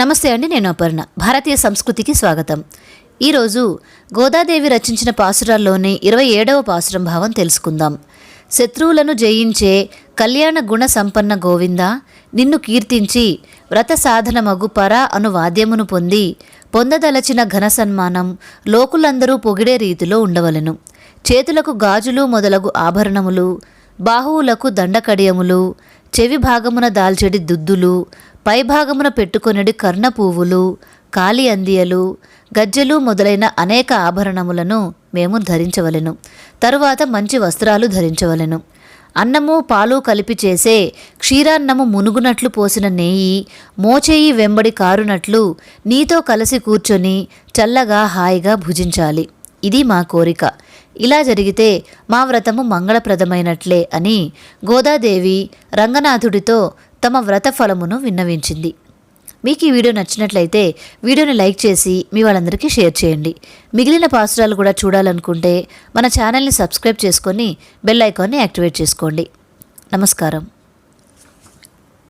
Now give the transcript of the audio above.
నమస్తే అండి నేను అపర్ణ. భారతీయ సంస్కృతికి స్వాగతం. ఈరోజు గోదాదేవి రచించిన పాసురాల్లోని ఇరవై ఏడవ పాసురం భావం తెలుసుకుందాం. శత్రువులను జయించే కళ్యాణ గుణ సంపన్న గోవింద నిన్ను కీర్తించి వ్రత సాధనమగు పరా అను వాద్యమును పొంది పొందదలచిన ఘన సన్మానం లోకులందరూ పొగిడే రీతిలో ఉండవలెను. చేతులకు గాజులు మొదలగు ఆభరణములు బాహువులకు దండకడియములు చెవి భాగమున దాల్చెడి దుద్దులు పైభాగమున పెట్టుకొనడి కర్ణ పువ్వులు కాలి అందియలు గజ్జెలు మొదలైన అనేక ఆభరణములను మేము ధరించవలెను. తరువాత మంచి వస్త్రాలు ధరించవలెను. అన్నము పాలు కలిపి చేసే క్షీరాన్నము మునుగునట్లు పోసిన నెయ్యి మోచేయి వెంబడి కారునట్లు నీతో కలిసి కూర్చొని చల్లగా హాయిగా భుజించాలి. ఇది మా కోరిక. ఇలా జరిగితే మా వ్రతము మంగళప్రదమైనట్లే అని గోదాదేవి రంగనాథుడితో తమ వ్రత ఫలమును విన్నవించింది. మీకు ఈ వీడియో నచ్చినట్లయితే వీడియోని లైక్ చేసి మీ వాళ్ళందరికీ షేర్ చేయండి. మిగిలిన పాసురాలు కూడా చూడాలనుకుంటే మన ఛానల్ని సబ్స్క్రైబ్ చేసుకొని బెల్ ఐకాన్ని యాక్టివేట్ చేసుకోండి. నమస్కారం.